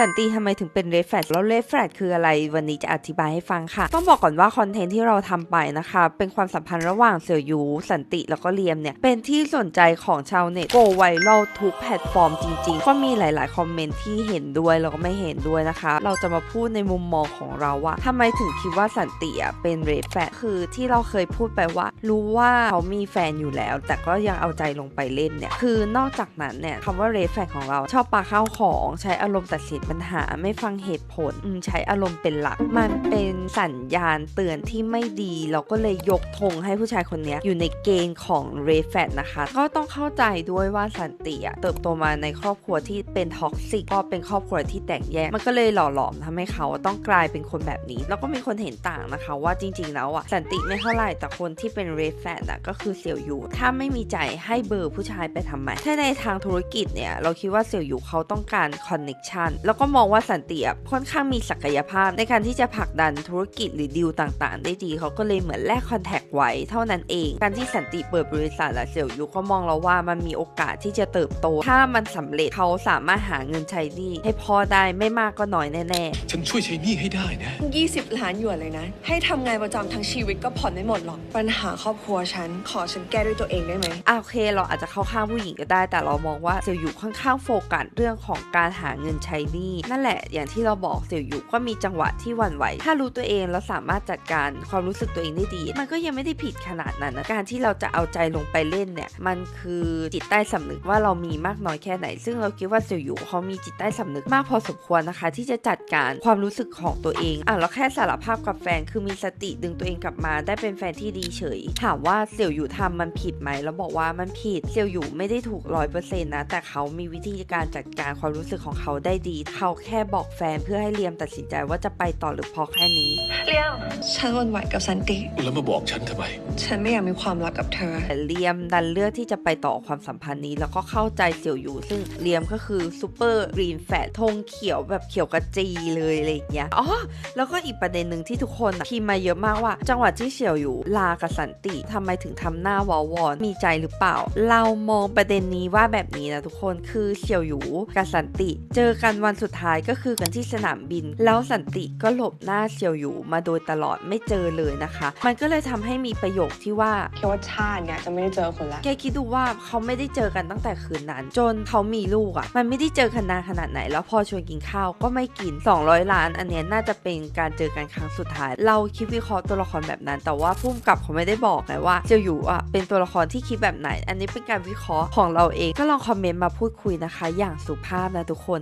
สันติทำไมถึงเป็นเรดแฟลชแล้วเรดแฟลชคืออะไรวันนี้จะอธิบายให้ฟังค่ะ ต้องบอกก่อนว่าคอนเทนต์ที่เราทำไปนะคะ เป็นความสัมพันธ์ระหว่างเสี่ยวยูสันติแล้วก็เลียมเนี่ย เป็นที่สนใจของชาวเน็ตโกไวรัลทุกแพลตฟอร์มจริงๆ ก็มีหลายๆ คอมเมนต์ที่เห็นด้วยแล้วก็ไม่เห็นด้วยนะคะ เราจะมาพูดในมุมมองของเราว่าทำไมถึงคิดว่าสันติอะเป็นเรดแฟลชคือที่เราเคยพูดไปว่า รู้ว่าเขามีแฟนอยู่แล้ว แต่ก็ยังเอาใจลงไปเล่นเนี่ยคือนอกจากนั้นเนี่ยคำว่าเรดแฟลชของเราชอบปาข้าวของใช้อารมณ์ตัดสินปัญหาไม่ฟังเหตุผลใช้อารมณ์เป็นหลัก มันเป็นสัญญาณเตือนที่ไม่ดี เราก็เลยยกธงให้ผู้ชายคนนี้อยู่ในเกณฑ์ของเรดแฟลชนะคะ ก็ต้องเข้าใจด้วยว่าสันติอะเติบโตมาในครอบครัวที่เป็นท็อกซิกก็เป็นครอบครัวที่แตกแยก มันก็เลยหล่อหลอมทำให้เขาต้องกลายเป็นคนแบบนี้ แล้วก็มีคนเห็นต่างนะคะ ว่าจริงๆแล้วอะสันติไม่เท่าไหร่แต่คนที่เป็นเรดแฟลชอะก็คือเสี่ยวหยูถ้าไม่มีใจให้เบอร์ผู้ชายไปทำไมถ้าในทางธุรกิจเนี่ยเราคิดว่าเสี่ยวหยูเขาต้องการคอนเน็ชันแล้วก็มองว่าสันติอะค่อนข้างมีศักยภาพในการที่จะผลักดันธุรกิจหรือดีลต่างๆ ได้ดีเขาก็เลยเหมือนแลกคอนแทคไว้เท่านั้นเอง การที่สันติเปิดบริษัทและเสี่ยวหยูก็มองแล้วว่ามันมีโอกาสที่จะเติบโต ถ้ามันสำเร็จเขาสามารถหาเงินใช้หนี้ให้พ่อได้ไม่มากก็น้อยแน่ๆ ฉันช่วยใช้หนี้ให้ได้นะ 20 ล้านหยวนเลยนะ ให้ทำงานประจำทั้งชีวิตก็ผ่อนไม่หมดหรอก ปัญหาครอบครัวฉัน ขอฉันแก้ด้วยตัวเองได้ไหมอะโอเค เราอาจจะเข้าข้างผู้หญิงก็ได้ แต่เรามองว่าเสี่ยวหยูค่อนข้างโฟกัสเรื่องของการหาเงินใช้หนี้นั่นแหละอย่างที่เราบอกเสี่ยวหยูก็มีจังหวะที่หวั่นไหว ถ้ารู้ตัวเองแล้วสามารถจัดการความรู้สึกตัวเองได้ดี มันก็ยังไม่ได้ผิดขนาดนั้นนะการที่เราจะเอาใจลงไปเล่นเนี่ย มันคือจิตใต้สำนึกว่าเรามีมากน้อยแค่ไหน ซึ่งเราคิดว่าเสี่ยวหยูเขามีจิตใต้สำนึกมากพอสมควรนะคะ ที่จะจัดการความรู้สึกของตัวเองอะแล้วแค่สารภาพกับแฟนคือมีสติดึงตัวเองกลับมา ได้เป็นแฟนที่ดีเฉย ถามว่าเสี่ยวหยูทำมันผิดไหมแล้วบอกว่ามันผิดเสี่ยวหยูไม่ได้ถูกร้อยเปอร์เซ็นต์นะแต่เขามีวิธีการจัดการความรู้สึกของเขาได้ดีเขาแค่บอกแฟนเพื่อให้เลียมตัดสินใจว่าจะไปต่อหรือพอแค่นี้ เลี่ยม ฉันหวันไหวกับสันติ แล้วมาบอกฉันทำไม ฉันไม่อยากมีความรักกับเธอ แต่เลียมดันเลือกที่จะไปต่อความสัมพันธ์นี้ แล้วก็เข้าใจเสี่ยวหยูซึ่งเลียมก็คือซูเปอร์กรีนแฟตธงเขียวแบบเขียวกระจีเลยอะไรอย่างเงี้ย อ๋อ แล้วก็อีกประเด็นหนึ่งที่ทุกคนอะพิมพ์มาเยอะมากว่า จังหวะที่เสี่ยวหยูลากับสันติทำไมถึงทำหน้าวอวอนมีใจหรือเปล่า เรามองประเด็นนี้ว่าแบบนี้นะทุกคนคือเสี่ยวหยูกับสันติ เจอกันวันสุดท้ายก็คือกันที่สนามบิน แล้วสันติก็หลบหน้าเสี่ยวหยูมาโดยตลอดไม่เจอเลยนะคะ มันก็เลยทำให้มีประโยคที่ว่าคิดว่าชาติเนี่ยจะไม่ได้เจอคนละแกคิดดูว่าเขาไม่ได้เจอกันตั้งแต่คืนนั้นจนเขามีลูกอะ่ะมันไม่ได้เจอกันนานขนาดไหน แล้วพอชวนกินข้าวก็ไม่กิน 200 ล้าน อันเนี้ยน่าจะเป็นการเจอกันครั้งสุดท้าย เราคิดวิเคราะห์ตัวละครแบบนั้น แต่ว่าพุ่มกับเขาไม่ได้บอกไงว่าเจียวอยู่อะเป็นตัวละครที่คิดแบบไหน อันนี้เป็นการวิเคราะห์ของเราเองก็ลองคอมเมนต์มาพูดคุยนะคะ อย่างสุภาพนะทุกคน